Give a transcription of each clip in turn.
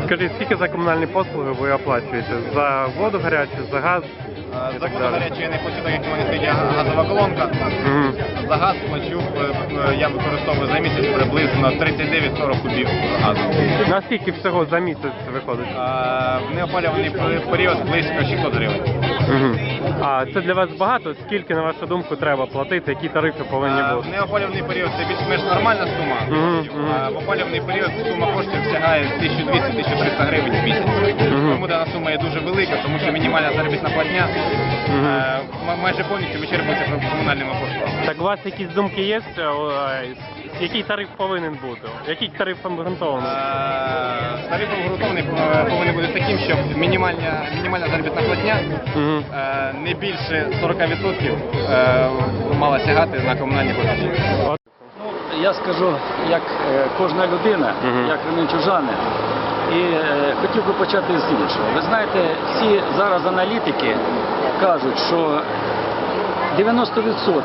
Скажіть, скільки за комунальні послуги ви оплачуєте? За воду гарячу, за газ? Е, і За так воду далі? гарячу я не плачу, так як у мене стоїть газова колонка. Мгм. За газ плачу, е, е, я використовую за місяць приблизно 39-40 кубів газу. Наскільки всього за місяць виходить? Е, В неопалюваний пер- період близько 600 гривень. А це для вас багато? Скільки, на вашу думку, треба платити? Які тарифи повинні Е, В бути? неопалюваний період це більш-менш нормальна сума. Мгм, мгм. а В опалюваний період сума коштів сягає 1200-1300 гривень в місяць. Мгм. Тому дана сума є дуже велика, тому що мінімальна заробітна платня Мгм. е, м- майже повністю вичерпується комунальними послугами. Так у вас якісь думки є? е, о, е, Який тариф повинен бути? Який тариф обґрунтований? Е, Тариф обґрунтований е, повинен бути таким, щоб мінімальна, мінімальна заробітна платня. Е, не більше 40% е, мала сягати на комунальні податки. Ну, я скажу, як е, кожна людина, Мгм. як ремінчужани. І хотів би почати з іншого. Ви знаєте, всі зараз аналітики кажуть, що 90%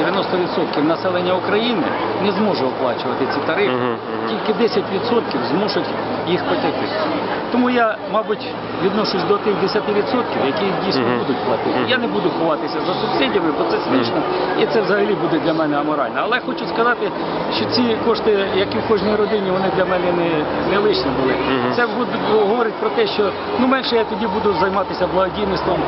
90% населення України не зможе оплачувати ці тарифи, Мгм, мгм. тільки 10% змушуть їх платити. Тому я, мабуть, відношусь до тих 10%, які дійсно Мгм. будуть платити. Я не буду ховатися за субсидіями, бо це смішно, і це взагалі буде для мене аморально. Але хочу сказати, що ці кошти, як і в кожній родині, вони для мене не, не лишні були. Це буде- говорить про те, що ну менше я тоді буду займатися благодійництвом,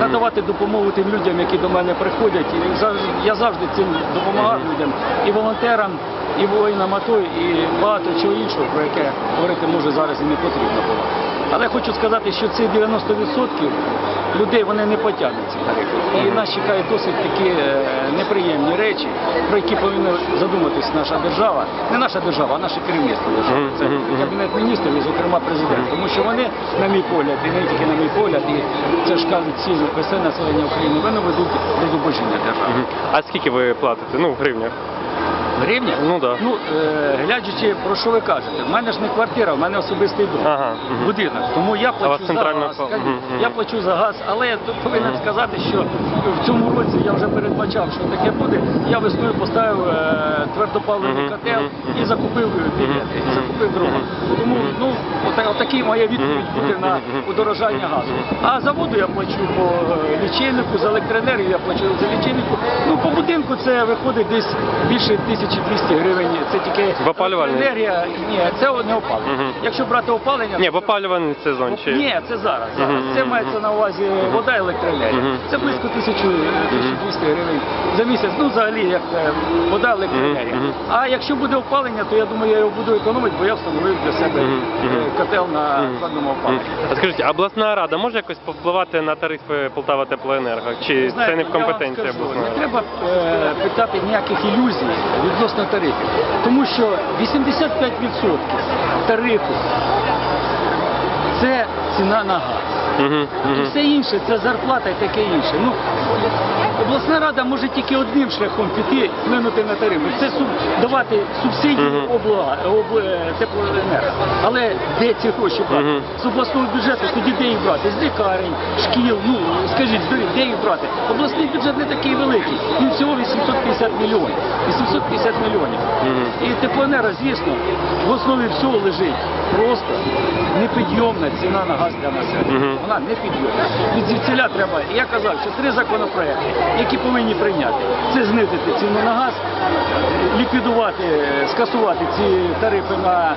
надавати допомогу тим людям, які до мене приходять. І я завжди цим допомагав людям і волонтерам, і воїнам АТО, і багато чого іншого, про яке говорити може зараз і не потрібно було. Але хочу сказати, що ці 90% людей вони не потягнуть ці тарифи. І нас чекають досить такі е, неприємні речі, про які повинна задуматись наша держава, не наша держава, а наше керівництво держави. Це кабінет міністрів і, зокрема, президент. Тому що вони, на мій погляд, і не тільки на мій погляд, і це ж кажуть всі все населення України, вони ведуть до зубожіння держави. А скільки ви платите? Ну, в гривнях. Гривня? Ну, да. Ну, е, глядячи, про що ви кажете, в мене ж не квартира, в мене особистий дом. Ага, мгм. Будинок. Тому я плачу за центральна газ. мгм, мгм. Я плачу за газ, але я тут повинен сказати, що в цьому році я вже передбачав, що таке буде. Я весною поставив е, твердопаливний котел і закупив білети, і закупив дрова. Тому ну, ота- отакий моя відповідь буде на мгм. удорожання газу. А за воду я плачу по е, лічильнику, за електроенергію я плачу за лічильнику. Ну, по будинку це виходить десь більше 1200 гривень. Це тільки В опалювальний? електроенергія. Ні, це не опалення. Мгм. Якщо брати опалення, Ні, в опалювальний сезон чи. ні, це зараз. зараз. Мгм, Це мгм, мається на увазі вода і електроенергія. Мгм. Це близько 1000, 1200 гривень за місяць. Ну, взагалі, як е, вода, електроенергія. Мгм, мгм. А якщо буде опалення, то я думаю, я його буду економити, бо я встановив для себе Мгм, е, котел на Мгм. складному опаленні. А скажіть, а обласна рада може якось повпливати на тарифи Полтава Теплоенерго? Чи це не в компетенції обласної Не ради? треба е, питати ніяких ілюзій відносно тарифів, тому що 85% тарифу це ціна на газ. Мгм, І все інше це зарплата і таке інше. Ну, обласна рада може тільки одним шляхом піти, вплинути на тарифи. Це суб- давати субсидії Мгм. обла, об, е, теплоенерго. Але де ці гроші брати? Мгм. З обласного бюджету тоді де їх брати? З лікарень, шкіл, ну скажіть, де їх брати? Обласний бюджет не такий великий. Він всього 850 мільйонів. 850 мільйонів. Мгм. І теплоенерго, звісно, в основі всього лежить просто непідйомна ціна на газ для населення. Мгм. Вона непідйомна. Від звідсіля треба. Я казав, що три законопроекти, які повинні прийняти, це знизити ціну на газ, ліквідувати, скасувати ці тарифи на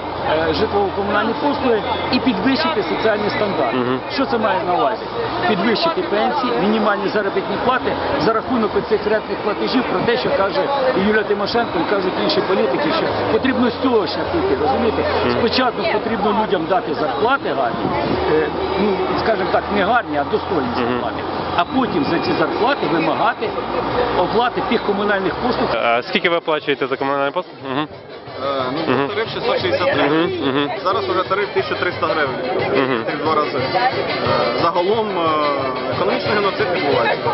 е, житлово-комунальні послуги і підвищити соціальні стандарти. Мгм. Що це має на увазі? Підвищити пенсії, мінімальні заробітні плати за рахунок цих рентних платежів про те, що каже і Юлія Тимошенко і кажуть інші політики, що потрібно з цього шляху. Розумієте? Спочатку потрібно людям дати зарплати гарні, е, ну скажімо так, не гарні, а достойні зарплати. А потім за ці зарплати вимагати оплати тих комунальних послуг, А скільки ви оплачуєте за комунальні послуги? Угу. Е, Ну, Тариф 663. Мгм, мгм. Зараз вже тариф 1300 гривень. Тих два рази. Е, Загалом е, економічний геноцид відбувається.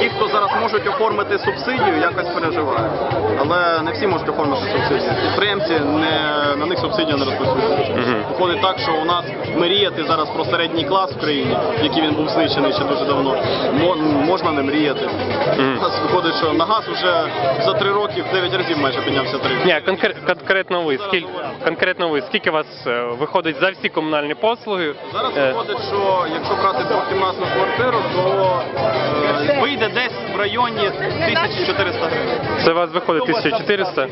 Ті, хто зараз можуть оформити субсидію, якось переживають. Але не всі можуть оформити субсидію. Підприємці не, на них субсидія не розповсюджується. Мгм. Виходить так, що у нас мріяти зараз про середній клас в країні, який він був знищений ще дуже давно, можна не мріяти. У нас виходить, що на газ вже за три роки в 9 разів майже піднявся тариф. Ні, конкретно ви, скільки конкретно ви, скільки у вас е, виходить за всі комунальні послуги? Зараз Е, виходить, що якщо брати двохкімнатну квартиру, то е, вийде десь в районі 1400 гривень. Це у вас виходить 1400?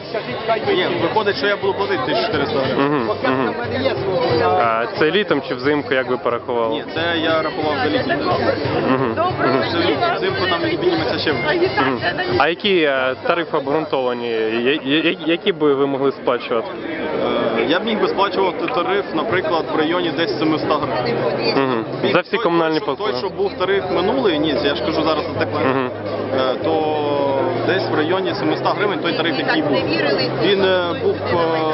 Ні, виходить, що я буду платити 1400 гривень. Угу, угу. А це літом чи взимку, як ви порахували? Ні, це я рахував за літній. Угу. Це. Взимку там підніметься ще. А які е, тарифи обґрунтовані? Я- я- Які би ви могли сплачувати? Е, Я б міг би сплачувати тариф, наприклад, в районі десь 700 гривень. Угу. За всі комунальні той, послуги? Той, що був тариф минулий, ні, я ж кажу зараз за е, то десь в районі 700 гривень той тариф, який був. Він е, був, е,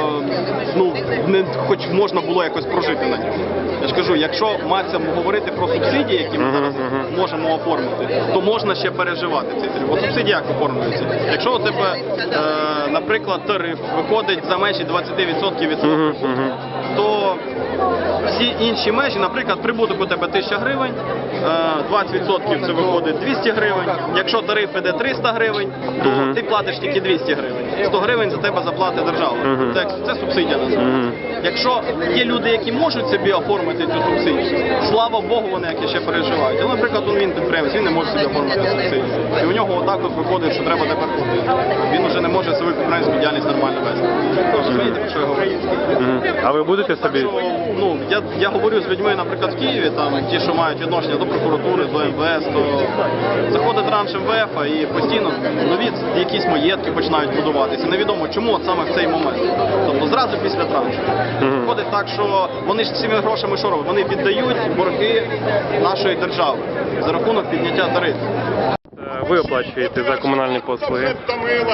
не, хоч можна було якось прожити на ньому. Я ж кажу, якщо мається говорити про субсидії, які ми зараз можемо оформити, то можна ще переживати цей тариф. От субсидії як оформлюються? Якщо у тебе, е, наприклад, тариф виходить за межі 20% від твого всі інші межі, наприклад, прибуток у тебе 1000 гривень, е, 20% це виходить 200 гривень. Якщо тариф іде 300 гривень, то ти платиш тільки 200 гривень. 100 гривень за тебе заплатить держава. Це, це субсидія називається. Якщо є люди, які можуть собі оформити цю субсидію, слава Богу, вони які ще переживають. Але, наприклад, он він підприємець, він не може собі оформити субсидію. І у нього отак от виходить, що треба тепер платити. Він вже не може свою підприємську діяльність нормально вести. Розумієте, про що я говорю? А ви будете собі? Ну, я, я говорю з людьми, наприклад, в Києві, там ті, що мають відношення до прокуратури, до МВС, то заходить ранж МВФ і постійно нові якісь маєтки починають будуватися. Невідомо чому от саме в цей момент. Тобто зразу після траншу. Виходить так, що вони ж цими грошами що роблять? Вони віддають борги нашої держави за рахунок підняття тарифів. Е, Ви оплачуєте за комунальні послуги?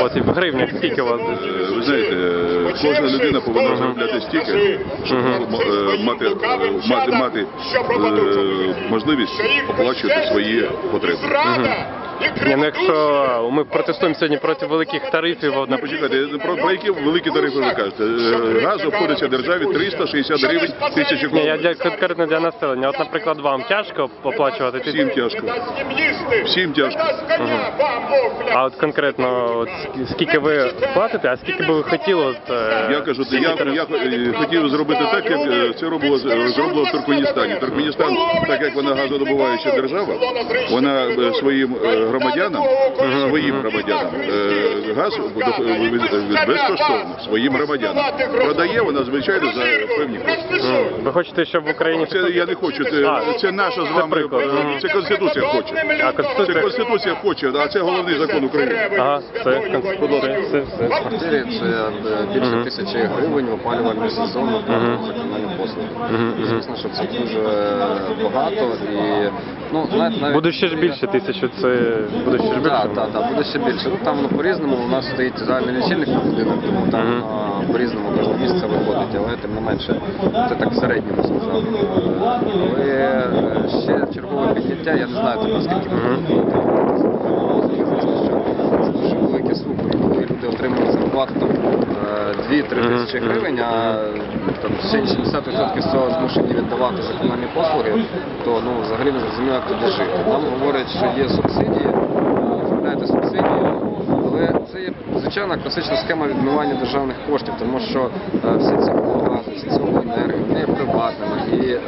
От і в гривнях скільки у вас? Е, Ви знаєте, е, кожна людина повинна заробляти стільки, щоб е, мати, мати, мати е, можливість оплачувати свої потреби. Ні, ну якщо ми протестуємо сьогодні проти великих тарифів, от, Ну, почекайте, про, про які великі тарифи ви кажете? Е, Газ обходиться державі 360 гривень тисячі ні, я для конкретно для населення. От, наприклад, вам тяжко оплачувати Всім тяжко. Всім тяжко. А от конкретно, от скільки ви платите, а скільки би ви хотіли? От, е, Я кажу, скільки я, тариф- я е, хотів зробити так, як е, це робило е, зроблено в Туркменістані. Туркменістан, так як вона газодобуваюча держава, вона е, своїм е, громадянам, своїм громадянам е, газ до- від- від- безкоштовно своїм громадянам продає вона звичайно за певні кошти. Ви хочете, щоб в Україні Це я не хочу. Це, А, це наша з вами. приклад. Мгм. Це конституція хоче. А конституція- Це конституція хоче, а це головний закон України. Ага, це конституція, все, все. квартирі це е, більше тисячі гривень в опалювальний сезон на комунальні послуги. Звісно, що це дуже багато і ну знаєте, навіть Буде ще ж більше тисячу, це буде ще ж більше. Так, так, так, буде ще більше. Ну там воно по-різному. У нас стоїть загальний лічильник на будинок, тому там по-різному кожне місце виходить, але тим не менше, це так в середньому сказав. Але е, ще чергове підняття, я не знаю наскільки ви Мгм. Звісно, що це дуже великі суми. Коли люди отримують зарплату там 2-3 тисячі гривень, а там ще 70% з цього змушені віддавати за комунальні послуги, то ну взагалі не зрозуміло, як туди жити. Нам говорять, що є субсидії, оформляєте субсидії, але це є звичайна класична схема відмивання державних коштів, тому що е, всі ці гази, всі ці енергії, вони є приватними. І е,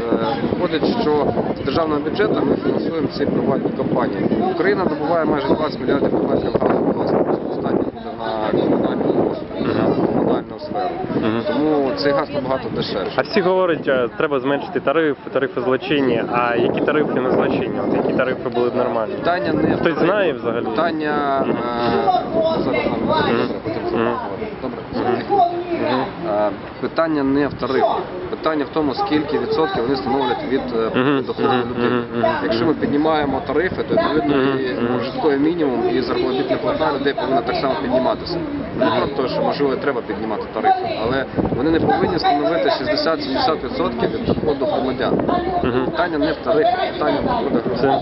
виходить, що з державного бюджету ми фінансуємо ці приватні компанії. Україна добуває майже 20 мільярдів кубометрів газу власне. Достатньо буде на комунальну послугу, на комунальну сферу. Мгм. Тому цей газ набагато дешевший. А всі говорять, е, треба зменшити тарифи, тарифи злочинні. А які тарифи не злочинні? От які тарифи були б нормальні? Питання не в Хтось тарифі. знає взагалі? Питання е, зараз нам Мгм. добре, Мгм. добре. Е, Питання не в тарифах. Питання в тому, скільки відсотків вони становлять від е, доходу людини. Якщо ми піднімаємо тарифи, то відповідно і прожитковий мінімум і заробітна плата людей повинна так само підніматися. Не про те, що можливо треба піднімати тарифи, але вони не повинні становити 60-70% від доходу громадян. Питання не в тарифі, питання в доходах Це,